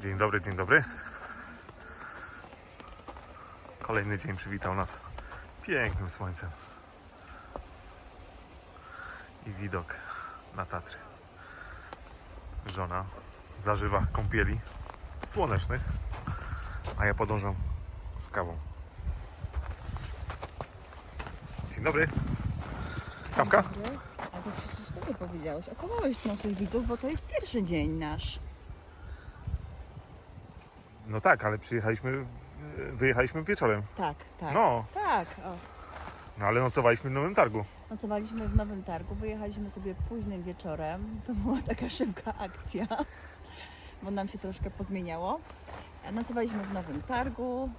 Dzień dobry, dzień dobry. Kolejny dzień przywitał nas pięknym słońcem. I widok na Tatry. Żona zażywa kąpieli słonecznych, a ja podążam z kawą. Dzień dobry. Kawka? Ale przecież sobie powiedziałeś, okłamałeś naszych widzów, bo to jest pierwszy dzień nasz. No tak, ale przyjechaliśmy, wyjechaliśmy wieczorem. Tak, tak. No, Tak, o. no ale nocowaliśmy w Nowym Targu. Nocowaliśmy w Nowym Targu, wyjechaliśmy sobie późnym wieczorem. To była taka szybka akcja, bo nam się troszkę pozmieniało. Nocowaliśmy w Nowym Targu.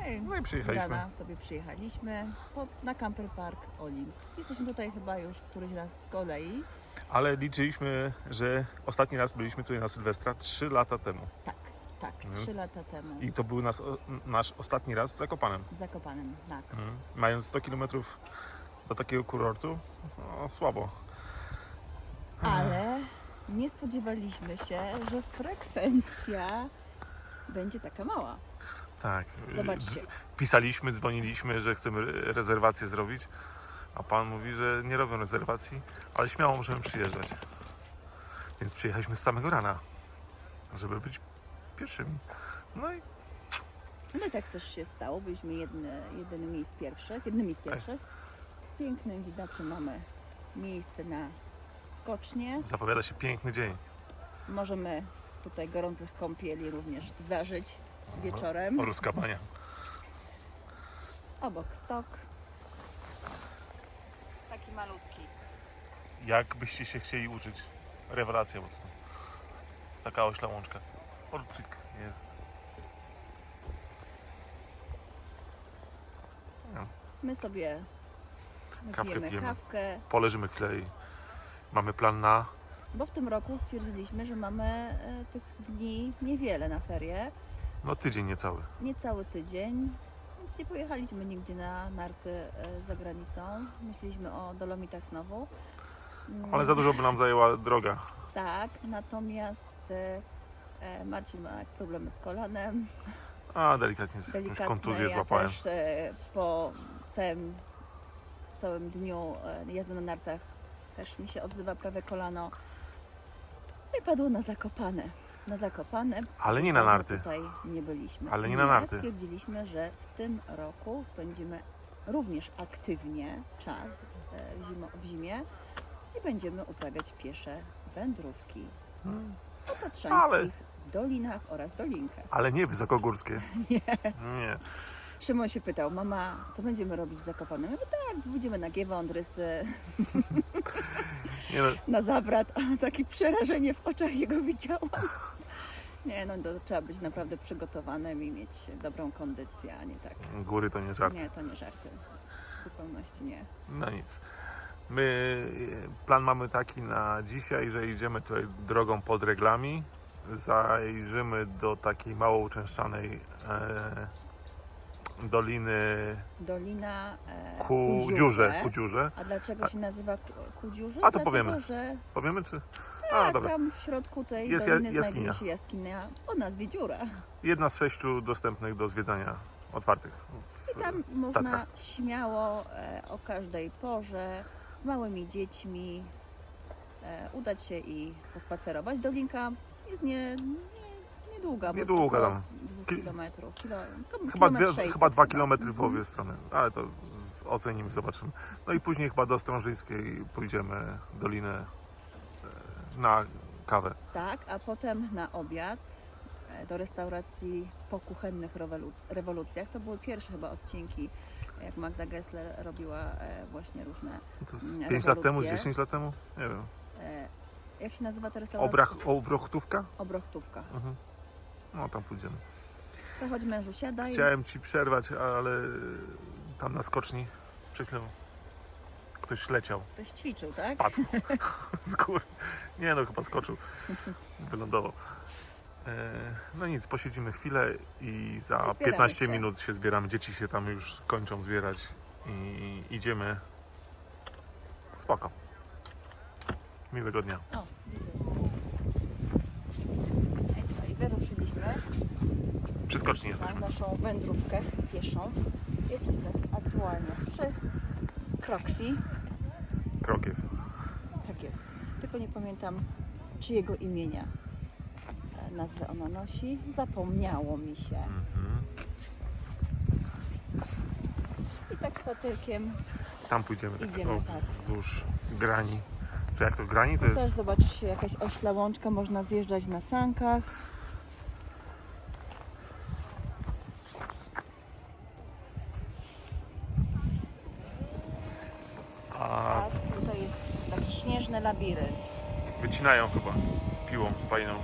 No i No i przyjechaliśmy. rana sobie przyjechaliśmy po, na Camper Park Olim. Jesteśmy tutaj chyba już któryś raz z kolei. Ale liczyliśmy, że ostatni raz byliśmy tutaj na Sylwestra 3 lata temu. Tak, tak, Więc- trzy lata temu I to był nas, nasz ostatni raz w Zakopanem. w Zakopanem. Tak. Mhm. Mając 100 km do takiego kurortu, no słabo. Ale nie spodziewaliśmy się, że frekwencja będzie taka mała. Tak. Zobaczcie. Dz- Pisaliśmy, dzwoniliśmy, że chcemy re- rezerwację zrobić, a pan mówi, że nie robią rezerwacji, ale śmiało możemy przyjeżdżać. Więc przyjechaliśmy z samego rana, żeby być pierwszymi. No i No i tak też się stało. Byliśmy jedne, jedynymi z pierwszych, jednymi z pierwszych. Z pięknym widokiem mamy miejsce na skocznie. zapowiada się piękny dzień. Możemy tutaj gorących kąpieli również zażyć wieczorem. Ruskabania. Obok stok. Taki malutki. Jak byście się chcieli uczyć? Rewelacja po prostu. Taka ośla łączka. Olczyk jest. My sobie Kawkę pijemy pijemy. kawkę. Poleżymy chwilę i mamy plan na... Bo w tym roku stwierdziliśmy, że mamy e, tych dni niewiele na ferie, No tydzień niecały. niecały tydzień, więc nie pojechaliśmy nigdzie na narty e, za granicą. Myśleliśmy o Dolomitach znowu. Mm, Ale za dużo by nam zajęła droga. Tak, natomiast e, Marcin ma problemy z kolanem. A delikatnie jakąś Delikatne. kontuzję ja złapałem. też e, po całym, całym dniu e, jazdy na nartach też mi się odzywa prawe kolano. No i padło na zakopane. Na zakopane. Ale nie na narty. Tutaj nie byliśmy. Ale nie na I narty. Stwierdziliśmy, że w tym roku spędzimy również aktywnie czas e, w, zimie i będziemy uprawiać piesze wędrówki tatrzańskich. Ale- dolinach oraz dolinkach. Ale nie wysokogórskie. Nie. Nie. Szymon się pytał, mama, co będziemy robić z Zakopanem? Ja mówię, tak, pójdziemy na Giewondrysy, nie no, na zawrat. A takie przerażenie w oczach jego widziałam. Nie, no to trzeba być naprawdę przygotowanym i mieć dobrą kondycję, a nie tak. góry to nie żart. Nie, to nie żarty. W zupełności nie. No nic. My e, plan mamy taki na dzisiaj, że idziemy tutaj drogą pod reglami. Zajrzymy do takiej mało uczęszczanej e, doliny Dolina e, ku Kudziurze. dziurze, ku dziurze. A dlaczego się nazywa Ku- Kudziurze? A to Dlatego, powiemy. że Powiemy czy? A, tak, dobra. tam w środku tej Jest doliny jaskinia. znajduje się jaskinia o nazwie Dziura. Jedna z sześciu dostępnych do zwiedzania otwartych. I tam można Tatrach. śmiało e, o każdej porze małymi dziećmi e, udać się i pospacerować. Dolinka jest nie, nie, niedługa. bo Niedługa około tam. dwóch Ki- kilometrów. Kilo, Chyba, kilometr dwie, 600 chyba dwa chyba. kilometry w Mhm. obie strony, ale to z, ocenimy, zobaczymy. No i później chyba do Strążyńskiej pójdziemy dolinę e, na kawę. Tak, a potem na obiad e, do restauracji po kuchennych rewolu- rewolucjach. To były pierwsze chyba odcinki, jak Magda Gessler robiła e, właśnie różne. To z Mm, 5 lat temu, z rewolucje. 10 lat temu? Nie wiem. E, jak się nazywa ta restauracja? Obrach, obrochtówka? Obrochtówka. Mhm. No tam pójdziemy. To chodź mężu, siadaj. Chciałem ci przerwać, ale tam na skoczni przed chwilą ktoś leciał. Ktoś ćwiczył, tak? Spadł z góry. Nie no, chyba skoczył. Wylądował. E, No nic, posiedzimy chwilę i za Zbieramy 15 się. minut się zbieramy. Dzieci się tam już kończą zbierać i idziemy. Spoko. Miłego dnia. O, widzę. I co, i wyruszyliśmy. Wróciliśmy Przy skoczni na jesteśmy. naszą wędrówkę pieszą. Jesteśmy aktualnie przy Krokwi. Krokiew. Tak jest. Tylko nie pamiętam czyjego imienia nazwę ona nosi. Zapomniało mi się. Mhm. I tak spacerkiem Tam pójdziemy tak, Idziemy, o, tak. wzdłuż grani. Czy jak to grani? To Tu też jest zobaczycie jakaś ośla łączka, można zjeżdżać na sankach. a A tutaj jest taki śnieżny labirynt. wycinają chyba piłą spajną.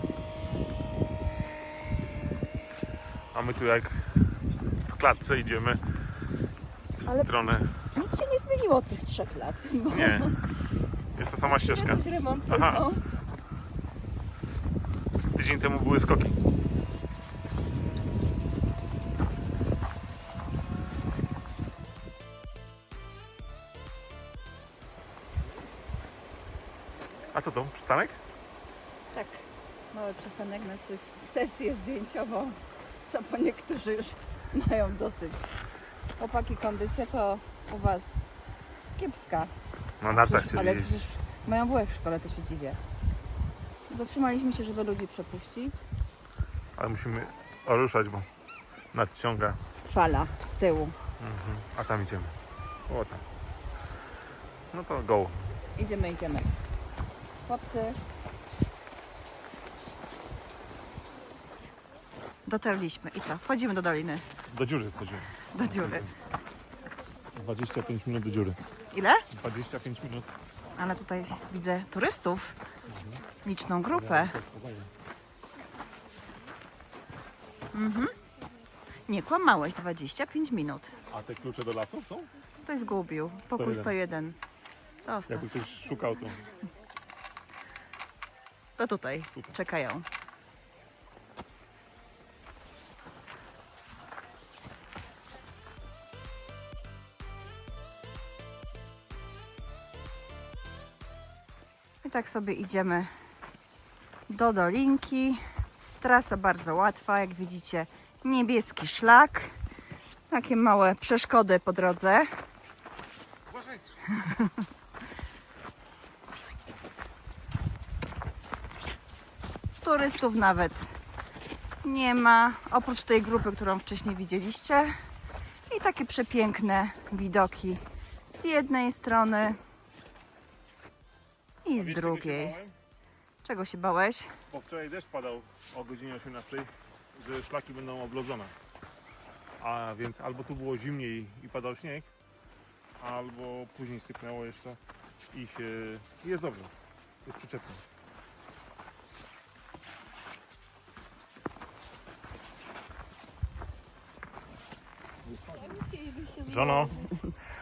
A my tu jak w klatce idziemy w Ale- stronę. Nic się nie zmieniło od tych trzech lat. Bo Nie. Jest ta sama ścieżka. Coś remontują. Aha. Tydzień temu były skoki. A co to? Przystanek? Tak, mały przystanek na ses- sesję zdjęciową, co po niektórzy już mają dosyć. Chłopaki, kondycja to u Was kiepska. Na nartach Przecież, chcieli ale przecież mają WF w szkole, to się dziwię. Zatrzymaliśmy się, żeby ludzi przepuścić. Ale musimy ruszać, bo nadciąga. Fala z tyłu. Mhm. A tam idziemy. O tam. No to go. Idziemy, idziemy. Chłopcy. Dotarliśmy. I co? Wchodzimy do doliny. Do dziury wchodzimy. Do dziury. 25 minut do dziury. Ile? 25 minut. Ale tutaj widzę turystów. Liczną grupę. Mhm. Nie kłamałeś, 25 minut. A te klucze do lasu są? Ktoś zgubił. Pokój 101. Dostaw. Jakby ktoś szukał, to To tutaj Tutaj. czekają. Tak sobie idziemy do dolinki. Trasa bardzo łatwa, jak widzicie, niebieski szlak. Takie małe przeszkody po drodze. Turystów nawet nie ma, oprócz tej grupy, którą wcześniej widzieliście. I takie przepiękne widoki z jednej strony i z drugiej. Czego się bałeś? Bo wczoraj deszcz padał o godzinie 18, że szlaki będą oblodzone. A więc albo tu było zimniej i padał śnieg, albo później sypnęło jeszcze i się... jest dobrze. Jest przyczepnie. Żono,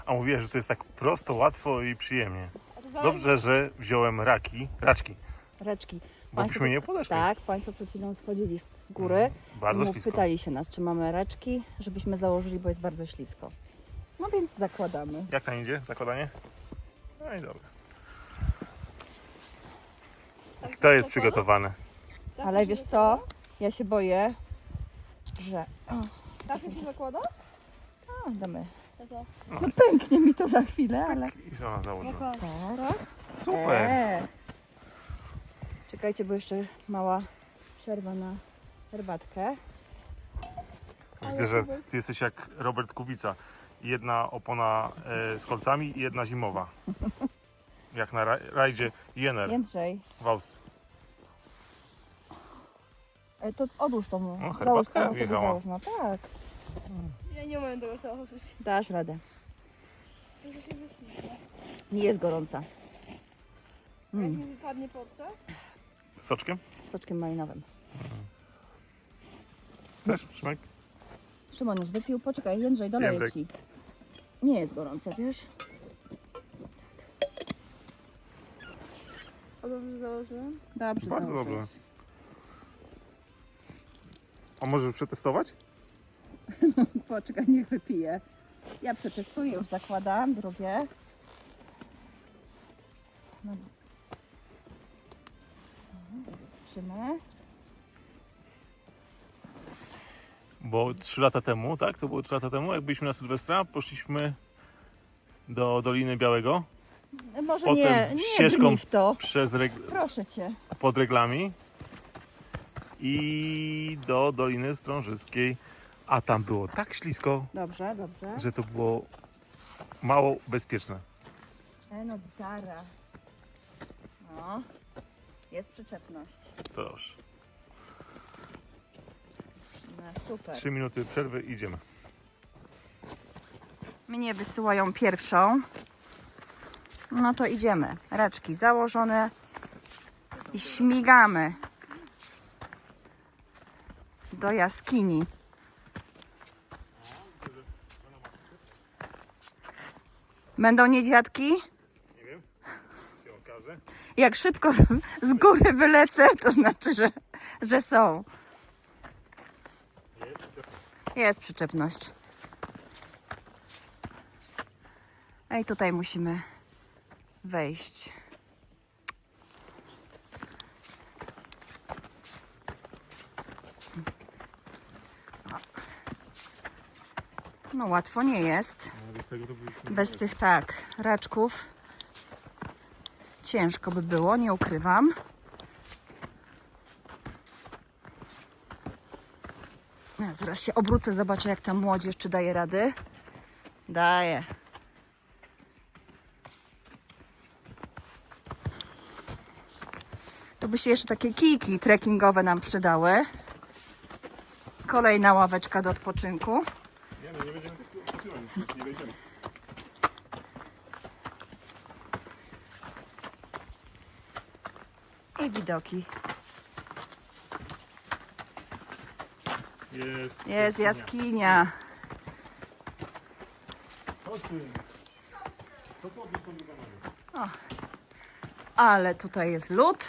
a mówię, że to jest tak prosto, łatwo i przyjemnie. Dobrze, że wziąłem raki, raczki, Reczki. bo byśmy nie podeszli. Tak, Państwo przed chwilą schodzili z- z góry. Bardzo i ślisko. pytali się nas, czy mamy reczki, żebyśmy założyli, bo jest bardzo ślisko. No więc zakładamy. Jak tam idzie zakładanie? No i dobra. Kto jest przygotowany? Ale wiesz co? Ja się boję, że. O, Tak się zakłada? a, damy. No pęknie mi to za chwilę, ale. I żona założyła. Tak. Super! Eee. Czekajcie, bo jeszcze mała przerwa na herbatkę. Widzę, że ty jesteś jak Robert Kubica. Jedna opona e, z kolcami i jedna zimowa. Jak na ra- rajdzie Jener Jędrzej, w Austrii. e, to odłóż tą. No, załóż herbatka tą sobie wjechała. załóż. No tak, Ja nie umiem tego założyć. dasz radę. Może się wyśmieć. Nie jest gorąca. Jak Mm, mi wypadnie podczas? Z soczkiem? soczkiem malinowym. Też? Szymek? Szymon już wypił. Poczekaj, Jędrzej, doleję Jędrek. ci. Nie jest gorące, wiesz? A dobrze założyłem? Dobrze, Bardzo założyłeś. dobrze. A może przetestować? Poczekaj, niech wypije. Ja przetestuję, już zakładam drugie. No. Zobaczymy. Bo 3 lata temu, tak? To było 3 lata temu, jak byliśmy na Sylwestra, poszliśmy do Doliny Białego Może Potem nie, nie ścieżką- w to. przez reg... Proszę cię. pod reglami i do Doliny Strążyckiej. A tam było tak ślisko, Dobrze, dobrze. że to było mało bezpieczne. E, no gitara. No. Jest przyczepność. Proszę. No, super. 3 minuty przerwy i idziemy. Mnie wysyłają pierwszą. No to idziemy. Raczki założone i śmigamy do jaskini. Będą niedźwiadki? Nie wiem, się okaże. Jak szybko z góry wylecę, to znaczy, że, że są. Jest przyczepność. Ej, tutaj musimy wejść. No łatwo nie jest. Bez tego to. Bez tych tak, raczków ciężko by było, nie ukrywam. Ja zaraz się obrócę, zobaczę jak ta młodzież, czy daje rady. Daje. Tu by się jeszcze takie kijki trekkingowe nam przydały. Kolejna ławeczka do odpoczynku. Nie, no nie tak odpoczywać, nie wejdziemy. I widoki. Jest. Jest jaskinia. Chodź tu. Ale tutaj jest lód.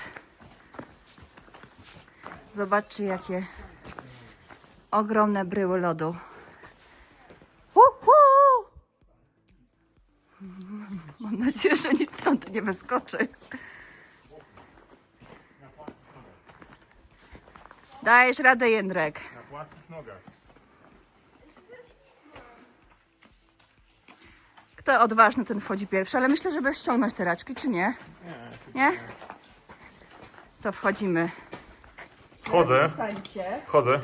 Zobaczcie, jakie ogromne bryły lodu. Uhu! Mam nadzieję, że nic stąd nie wyskoczy. Dajesz radę, Jędrek. Na płaskich nogach. Kto odważny, ten wchodzi pierwszy, ale myślę, żeby ściągnąć te raczki, czy nie? Nie? To wchodzimy. Wchodzę, Zostańcie. wchodzę.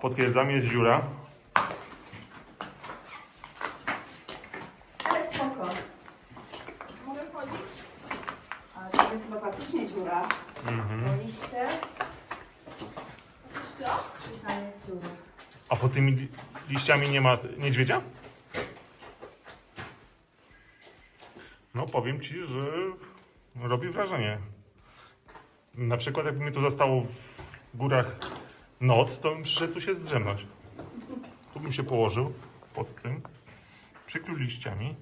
Potwierdzam, jest dziura. Ale spoko. Mogę wchodzić? Ale to jest chyba faktycznie dziura. Co liście? Co? Tutaj jest dziura. A pod tymi li- liściami nie ma niedźwiedzia? No powiem ci, że robi wrażenie. Na przykład jakby mnie tu zastało w górach noc, to bym przyszedł tu się zdrzemnąć. Tu bym się położył pod tym, przykrył liściami.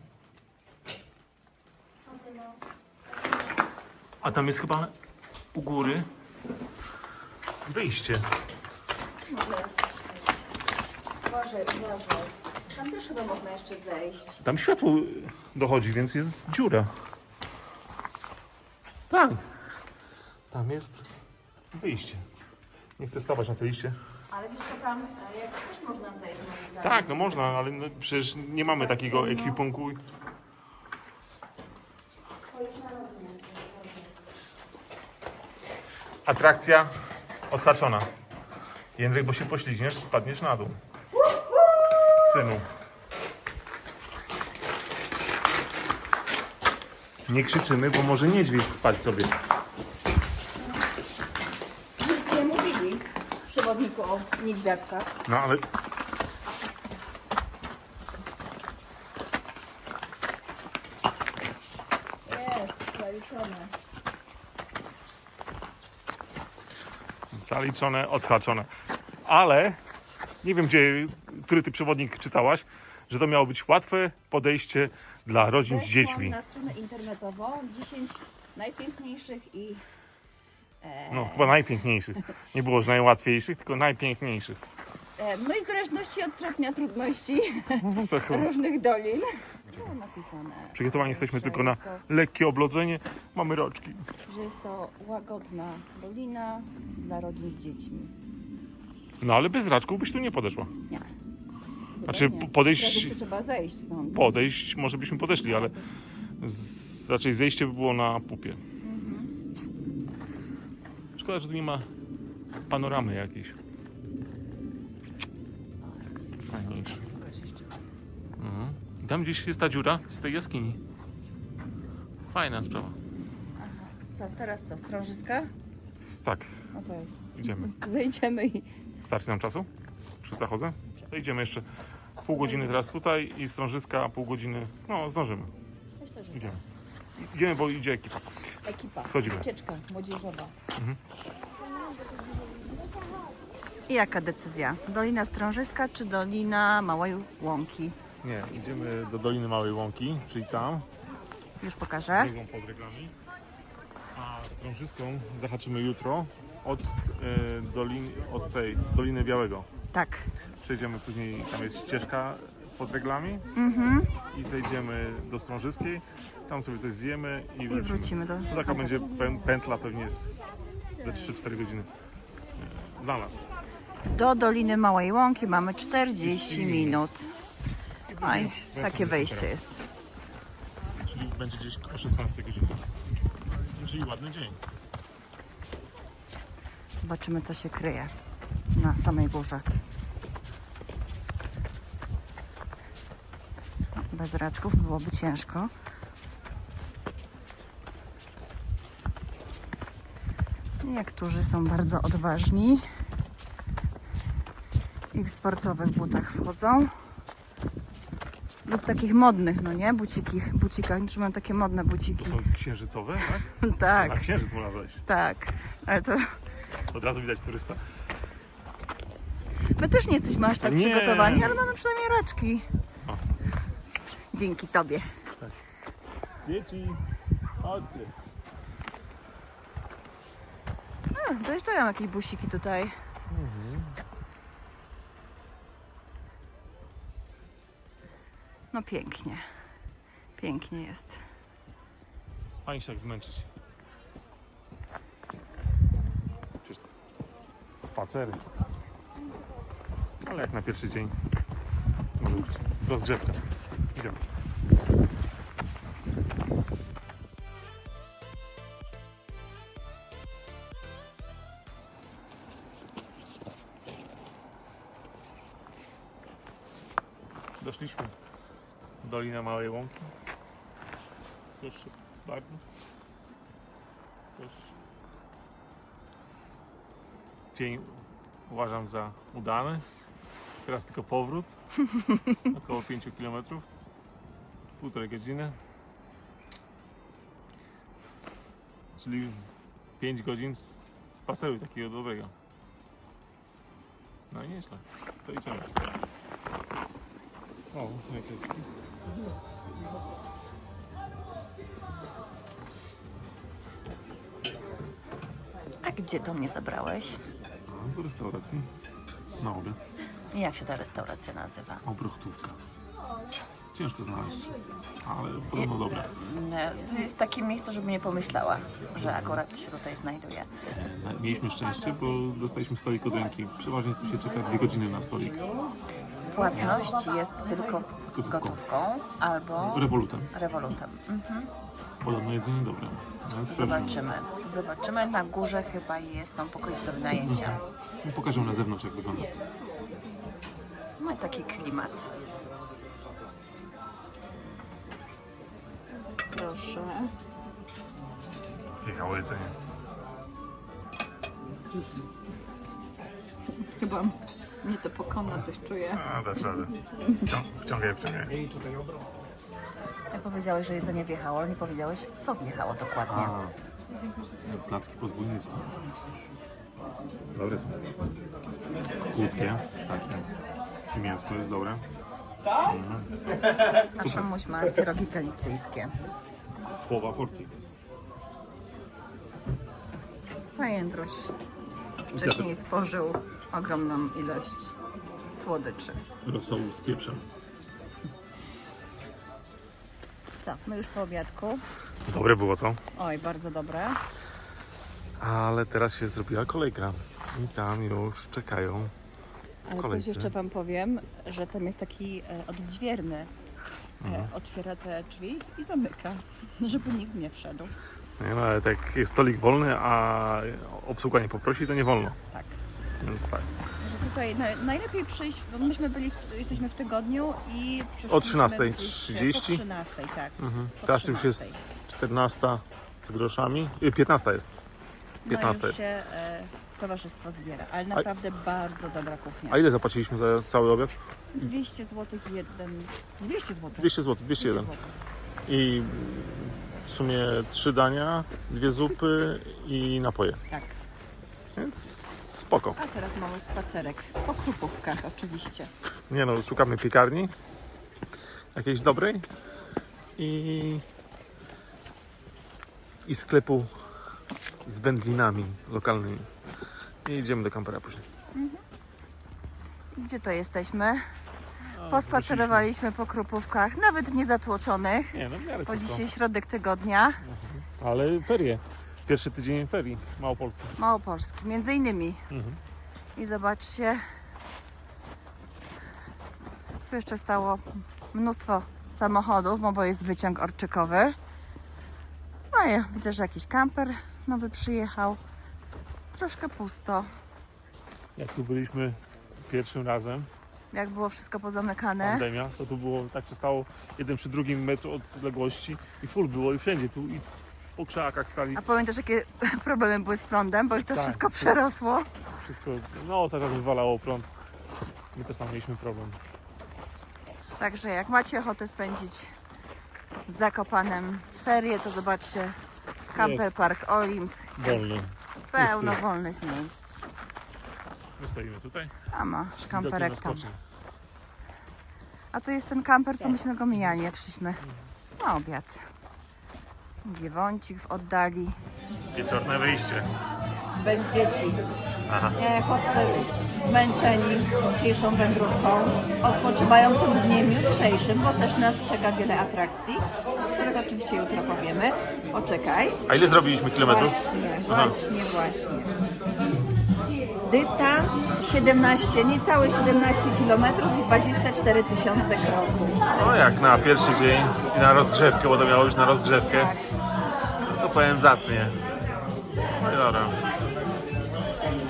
A tam jest chyba u góry wyjście. Uważaj, uważaj. Tam też chyba można jeszcze zejść. Tam światło dochodzi, więc jest dziura. Tak. Tam jest wyjście. Nie chcę stawać na te liście. Ale wiesz co tam, e, jak też można zejść moim zdaniem. Tak, no można, ale no przecież nie mamy takiego ekwipunku. Atrakcja odhaczona. Jędrek, bo się poślizgniesz, spadniesz na dół. Synu. Nie krzyczymy, bo może niedźwiedź spać sobie. Nic nie mówili przewodniku o niedźwiadkach. No ale Jest, zaliczone. Zaliczone, odhaczone. Ale nie wiem, gdzie, który ty przewodnik czytałaś, że to miało być łatwe podejście dla rodzin z dziećmi. na stronę internetową 10 najpiękniejszych i No, chyba najpiękniejszych. Nie było, że najłatwiejszych, tylko najpiękniejszych. e, no i w zależności od stopnia trudności To chyba różnych dolin. było napisane. Przygotowani jesteśmy że tylko na jest to- lekkie oblodzenie. Mamy roczki. że jest to łagodna dolina dla rodzin z dziećmi. No ale bez raczków byś tu nie podeszła. Nie. Znaczy, nie. podejść- trzeba zejść stąd. Podejść, może byśmy podeszli, ale z, raczej zejście by było na pupie. Szkoda, że tu nie ma panoramy jakiejś. Mhm. I tam gdzieś jest ta dziura z tej jaskini. Fajna sprawa. Co, teraz co, strążyska? Tak, No idziemy. zejdziemy i... Starczy nam czasu? Przed zachodzę? To idziemy jeszcze pół godziny teraz tutaj i strążyska pół godziny. No, zdążymy. Myślę, że Idziemy. Idziemy, bo idzie ekipa. ekipa, Schodzimy. ucieczka młodzieżowa. Mhm. I jaka decyzja? Dolina Strążyska czy Dolina Małej Łąki? Nie, idziemy do Doliny Małej Łąki, czyli tam, Już pokażę. biegą pod regami. A strążyską zahaczymy jutro od, e, dolin, od tej Doliny Białego. Tak. Przejdziemy później, tam jest ścieżka pod reglami Mhm. i zejdziemy do Strążyskiej. Tam sobie coś zjemy i wrócimy. wrócimy do... To taka będzie pę- pętla pewnie z, ze 3-4 godziny e, dla nas. Do Doliny Małej Łąki mamy 40 minut. No i Wracamy takie wejście jest. Czyli będzie gdzieś o 16 godzinie. Czyli ładny dzień. Zobaczymy, co się kryje na samej górze. Bez raczków byłoby ciężko. Niektórzy są bardzo odważni i w sportowych butach wchodzą. Lub takich modnych, no nie? Bucikich, bucikach. Czy mam takie modne buciki? Są księżycowe, tak? Tak, Na księżyc można wejść. tak. Ale to Od razu widać turysta. My też nie jesteśmy aż tak Nie. przygotowani, ale mamy przynajmniej raczki. O. Dzięki Tobie. Dzieci, chodźcie. A, dojeżdżają jakieś busiki tutaj. No pięknie. Pięknie jest. Fajnie się tak zmęczyć. Spacery. Ale jak na pierwszy dzień. Może być. Idziemy. Doszliśmy. Dolina Małej Łąki. Proszę bardzo. Proszę. Dzień uważam za udany. Teraz tylko powrót. Około 5 km. Półtorej godziny. Czyli 5 godzin spaceru takiego dobrego. No i nieźle. To idziemy. O, jakieś A gdzie to mnie zabrałeś? do restauracji. Na obiad. I jak się ta restauracja nazywa? Obrochtówka. Ciężko znaleźć, ale podobno dobre. W takim miejscu, żeby nie pomyślała, że akurat się tutaj znajduje. E, Mieliśmy szczęście, bo dostaliśmy stolik od ręki. Przeważnie tu się czeka dwie godziny na stolik. Płatność jest tylko Gotówką. gotówką albo Rewolutem. rewolutem. Mhm. Podobno jedzenie dobre. Więc sprawdzimy. Zobaczymy. Zobaczymy. Na górze chyba jest, są pokoje do wynajęcia. No, Pokażę na zewnątrz, jak wygląda. Taki klimat. Proszę. Jechało jedzenie. Chyba mnie to pokona, coś czuję. A, dasz radę. Wcią- Wciągaj, wciągaj. Jak powiedziałeś, że jedzenie wjechało, ale nie powiedziałeś, co wjechało dokładnie. A, placki po zbójnictwu. Dobre są. Krótkie, takie. I mięsko jest dobre. Nasza muś ma pierogi galicyjskie. Połowa porcji. A Jędruś wcześniej spożył ogromną ilość słodyczy. Rosołu z pieprzem. co, my już po obiadku. Dobre było, co? Oj, bardzo dobre. Ale teraz się zrobiła kolejka. I tam już czekają. Ale Kolejce. coś jeszcze Wam powiem, że tam jest taki e, oddźwierny. E, Mhm. otwiera te drzwi i zamyka, żeby nikt nie wszedł. Nie, no, ale tak jest stolik wolny, a obsługa nie poprosi, to nie wolno. Tak. Więc tak. Że tutaj na, najlepiej przyjść, bo myśmy byli, w, jesteśmy w tygodniu i O przyszliśmy 13:30? gdzieś, e, Po 13, tak. Mhm. Po Teraz już 13. jest 14 z groszami. Y, 15 jest. 15 no jest. już się e, towarzystwo zbiera, ale naprawdę bardzo dobra kuchnia. A ile zapłaciliśmy za cały obiad? 200 zł jeden, 200 zł. 200 zł, 201. I w sumie trzy dania, dwie zupy i napoje. Tak. Więc spoko. A teraz mały spacerek po krupówkach oczywiście. Nie no, szukamy piekarni jakiejś dobrej i, i sklepu z wędlinami lokalnymi. I idziemy do kampera później. Gdzie to jesteśmy? Pospacerowaliśmy po krupówkach, nawet nie zatłoczonych, Nie no, w miarę bo dzisiaj środek tygodnia, Ale ferie. Pierwszy tydzień ferii Małopolski. Małopolski, między innymi. Mhm. I zobaczcie, tu jeszcze stało mnóstwo samochodów, no bo jest wyciąg orczykowy. No i widzę, że jakiś kamper nowy przyjechał. Troszkę pusto, Jak tu byliśmy pierwszym razem, jak było wszystko pozamykane. pandemia, to tu było, tak się stało jeden przy drugim metru odległości i full było i wszędzie tu i po krzakach stali A pamiętasz, jakie problemy były z prądem, bo ich to Tak. wszystko przerosło? wszystko, no teraz wywalało prąd. My też tam mieliśmy problem. Także jak macie ochotę spędzić w Zakopanem ferie, to zobaczcie Camper Jest. Park Olimp. Wolny. Pełno Jest tu. wolnych miejsc. My stoimy tutaj. A widokiem kamperek tam. A to jest ten kamper, co myśmy go mijali, jak szliśmy na obiad. Giewącik w oddali. Wieczorne wyjście. Bez dzieci. Aha. Nie, chłopcy zmęczeni dzisiejszą wędrówką, odpoczywającym dniem jutrzejszym, bo też nas czeka wiele atrakcji, o których oczywiście jutro powiemy. Poczekaj. A ile zrobiliśmy kilometrów? Właśnie, Aha. właśnie, właśnie. Dystans 17, niecałe 17 km i 24 tysiące kroków. No jak na pierwszy dzień i na rozgrzewkę, bo to miało być na rozgrzewkę. No to powiem zacnie. No i dobra.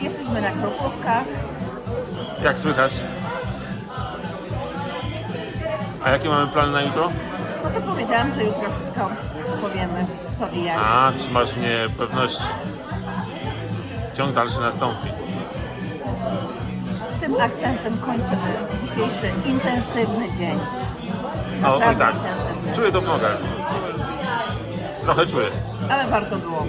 Jesteśmy na Krupówkach. Jak słychać? A jakie mamy plany na jutro? No to powiedziałam, że jutro wszystko powiemy, co i jak. A, trzymasz mnie pewności. Ciąg dalszy nastąpi. Tym akcentem kończymy dzisiejszy intensywny dzień. O, oj Naprawdę tak. intensywny. Czuję to w nogach. Trochę czuję. Ale warto było.